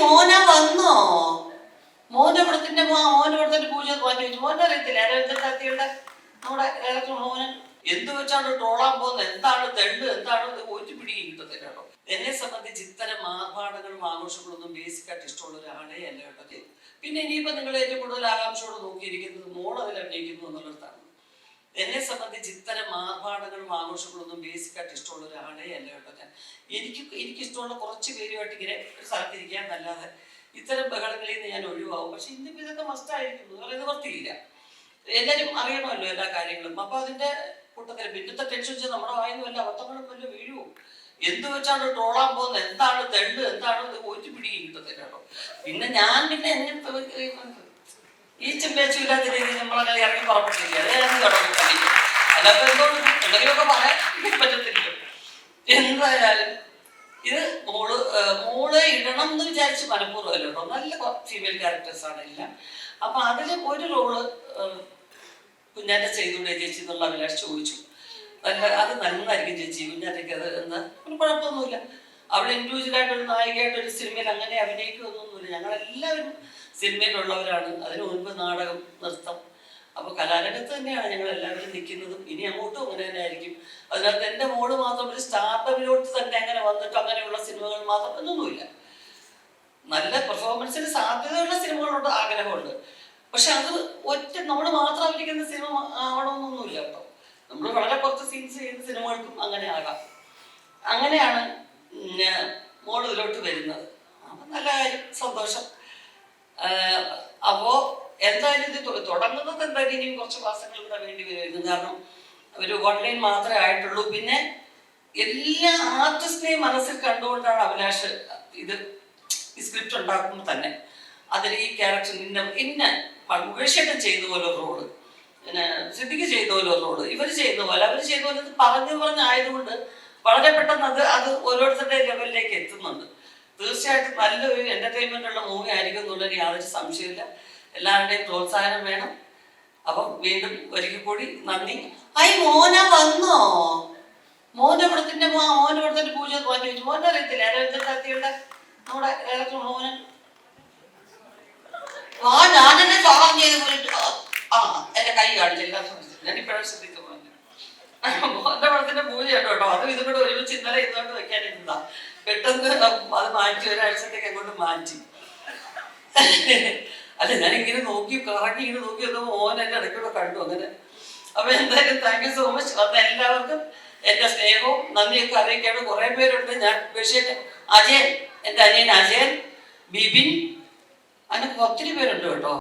മോന വന്നോ? മോന്റെ വ്രത്തിന്റെ മോന്റെ വ്രത്തിന്റെ പൂജ മാറ്റി വെച്ചു. മോന്റെ അറിയത്തില്ല? അരവിന്ദന്റെ നമ്മുടെ ഏതൊക്കെ മോനൻ എന്ത് വെച്ചാണ് ട്രോളാൻ പോകുന്നത്? എന്താണ് തെണ്ട്? എന്താണ് ഒരു പിടിയും കിട്ടത്തില്ല കേട്ടോ. എന്നെ സംബന്ധിച്ച് ഇത്തരം ആർഭാടങ്ങളും ആഘോഷങ്ങളൊന്നും ബേസിക് ആയിട്ട് ഇഷ്ടമുള്ള ഒരാളെ അല്ല കേട്ടോ പിന്നെ ഇനിയിപ്പോ നിങ്ങൾ ഏറ്റവും കൂടുതൽ ആകാംക്ഷയോട് നോക്കിയിരിക്കുന്നത് മോൾ അതിൽ അഭിനയിക്കുന്നു എന്നുള്ളതാണ്. എന്നെ സംബന്ധിച്ച് ഇത്തരം ആർഭാടങ്ങളും ആഘോഷങ്ങളൊന്നും ബേസിക് ആയിട്ട് ഇഷ്ടമുള്ള ഒരാളെ അല്ല കേട്ടോ ഞാൻ. എനിക്ക് എനിക്ക് ഇഷ്ടമുള്ള കുറച്ച് പേരുമായിട്ട് ഇങ്ങനെ ഒരു സ്ഥലത്തിരിക്കാൻ നല്ലാതെ ഇത്തരം ബഹളങ്ങളിൽ നിന്ന് ഞാൻ ഒഴിവാകും. പക്ഷെ ഇന്നിപ്പോ ഇതൊക്കെ മസ്റ്റായിരിക്കുന്നു വേറെ വൃത്തിയില്ല എല്ലാവരും അറിയണമല്ലോ എല്ലാ കാര്യങ്ങളും. അപ്പൊ അതിന്റെ കൂട്ടത്തിൽ പിന്നത്തെ ടെൻഷൻ വെച്ചാൽ നമ്മുടെ വായന വല്ല അബദ്ധങ്ങളും വല്ല വീഴുവോ? എന്ത് വെച്ചാണ് ട്രോളാൻ പോകുന്നത്? എന്താണ് തെണ്ട് എന്താണ് ഇത് ഒരു പിടിയും കിട്ടത്തില്ല കേട്ടോ പിന്നെ ഞാൻ പിന്നെ എന്നെ ഈ ചെമ്പേച്ചും ഇല്ലാത്ത രീതിയിൽ നമ്മളങ്ങനെ ഇറങ്ങി പുറപ്പെട്ടില്ല അത് കളിക്കും അല്ലാത്ത എന്തോ എന്തെങ്കിലുമൊക്കെ പറയാൻ പറ്റത്തില്ല എന്തായാലും ഇത് മോൾ മോൾ ഇടണം എന്ന് വിചാരിച്ച് മനഃപൂർവം അല്ല കേട്ടോ. നല്ല ഫീമെയിൽ ക്യാരക്ടേഴ്സ് ആണ് എല്ലാം. അപ്പൊ അതിൽ ഒരു റോൾ കുഞ്ഞാറ്റ ചെയ്തുകൂടെ ചേച്ചി എന്നുള്ള അഭിലാഷ് ചോദിച്ചു. നല്ല അത് നന്നായിരിക്കും ചേച്ചി കുഞ്ഞാറ്റയ്ക്ക് അത് എന്ന്. ഒരു കുഴപ്പമൊന്നുമില്ല. അവൾ ഇൻഡിവിജ്വൽ ആയിട്ട് ഒരു നായികയായിട്ട് ഒരു സിനിമയിൽ അങ്ങനെ അഭിനയിക്കുകയൊന്നുമില്ല ഞങ്ങളെല്ലാവരും സിനിമയിലുള്ളവരാണ് അതിനു മുൻപ് നാടകം നൃത്തം അപ്പൊ കലാരംഗത്ത് തന്നെയാണ് ഞങ്ങൾ എല്ലാവരും നിൽക്കുന്നതും. ഇനി അങ്ങോട്ടും അങ്ങനെ തന്നെ ആയിരിക്കും. അതിനകത്ത് എന്റെ മോൾ മാത്രം ഒരു സ്റ്റാർട്ടപ്പിലോട്ട് തന്നെ അങ്ങനെ വന്നിട്ട് അങ്ങനെയുള്ള സിനിമകൾ മാത്രം എന്നൊന്നുമില്ല. നല്ല പെർഫോമൻസിന് സാധ്യതയുള്ള സിനിമകളുണ്ട് ആഗ്രഹമുണ്ട്. പക്ഷെ അത് ഒറ്റ നമ്മൾ മാത്രം അഭിനയിക്കുന്ന സിനിമ ആവണമെന്നൊന്നുമില്ല കേട്ടോ. നമ്മൾ വളരെ കുറച്ച് സീൻസ് ചെയ്യുന്ന സിനിമകൾക്കും അങ്ങനെ ആകാം. അങ്ങനെയാണ് മോളിലോട്ട് വരുന്നത്. അപ്പൊ നല്ല കാര്യം സന്തോഷം. അപ്പോ എന്തായാലും ഇത് തുടങ്ങുന്നത് എന്തായാലും ഇനിയും കുറച്ച് മാസങ്ങൾ കൂടെ വേണ്ടി വരുമായിരുന്നു കാരണം ഒരു ഓൺലൈൻ മാത്രമേ ആയിട്ടുള്ളൂ. പിന്നെ എല്ലാ ആർട്ടിസ്റ്റിനെയും മനസ്സിൽ കണ്ടുകൊണ്ടാണ് അഭിലാഷ് ഇത് ഈ സ്ക്രിപ്റ്റ് ഉണ്ടാക്കുമ്പോൾ തന്നെ അതിൽ ഈ ക്യാരക്ടർ ഇന്ന ഇന്ന മുകേഷേട്ടൻ ചെയ്ത പോലെ റോൾ പിന്നെ സിദ്ധിക്ക് ചെയ്ത പോലെ റോൾ ഇവർ ചെയ്യുന്ന പോലെ അവർ ചെയ്ത പോലെ ഇത് പറഞ്ഞു പറഞ്ഞായതുകൊണ്ട് വളരെ പെട്ടെന്ന് അത് അത് ഓരോരുത്തരുടെ ലെവലിലേക്ക് എത്തുന്നുണ്ട്. തീർച്ചയായിട്ടും നല്ലൊരു എന്റർടൈൻമെന്റ് ഉള്ള മൂവി ആയിരിക്കും എന്നുള്ളതിന് യാതൊരു സംശയമില്ല എല്ലാവരുടെയും പ്രോത്സാഹനം വേണം. അപ്പം വീണ്ടും ഒരിക്കൽ കൂടി നന്ദി. ഐ മോന വന്നോ? മോന്റെ വ്രത്തിന്റെ മോനെ വ്രത്തിന്റെ പൂജ മാറ്റി വെച്ചു മോന്റെ അറിയത്തില്ല. അരവിന്ദന്റെ നമ്മുടെ ഏതൊക്കെ മോനൻ ആ ഞാനെന്നെ സ്വാഗതം ചെയ്ത് ആ, എന്റെ കൈ കാണിച്ചില്ല ഞാൻ ഇപ്പോഴും ശ്രദ്ധിച്ചു മോനെ. മോന്റെ പടത്തിന്റെ പൂജ കേട്ടോ കേട്ടോ? അതും ഇതും കൂടെ ഒരുമിച്ച് ഇന്നലെ ഇതുകൊണ്ട് വെക്കാനിരുന്നതാ. പെട്ടെന്ന് അത് മാറ്റി ഒരാഴ്ചത്തേക്ക് അങ്ങോട്ട് മാറ്റി. അല്ല ഞാൻ ഇങ്ങനെ നോക്കി കറങ്ങി ഇങ്ങനെ നോക്കി വന്നപ്പോ മോൻ എന്റെ ഇടയ്ക്കൂടെ കണ്ടു. അങ്ങനെ അപ്പൊ എന്തായാലും താങ്ക് യു സോ മച്ച് അത് എല്ലാവർക്കും എന്റെ സ്നേഹവും നന്ദിയൊക്കെ അറിയിക്കാണ്. കുറെ പേരുണ്ട്. ഞാൻ പക്ഷേ അജയൻ എന്റെ അനിയൻ അജയൻ ബിബിൻ അങ്ങനെ ഒത്തിരി പേരുണ്ട് കേട്ടോ.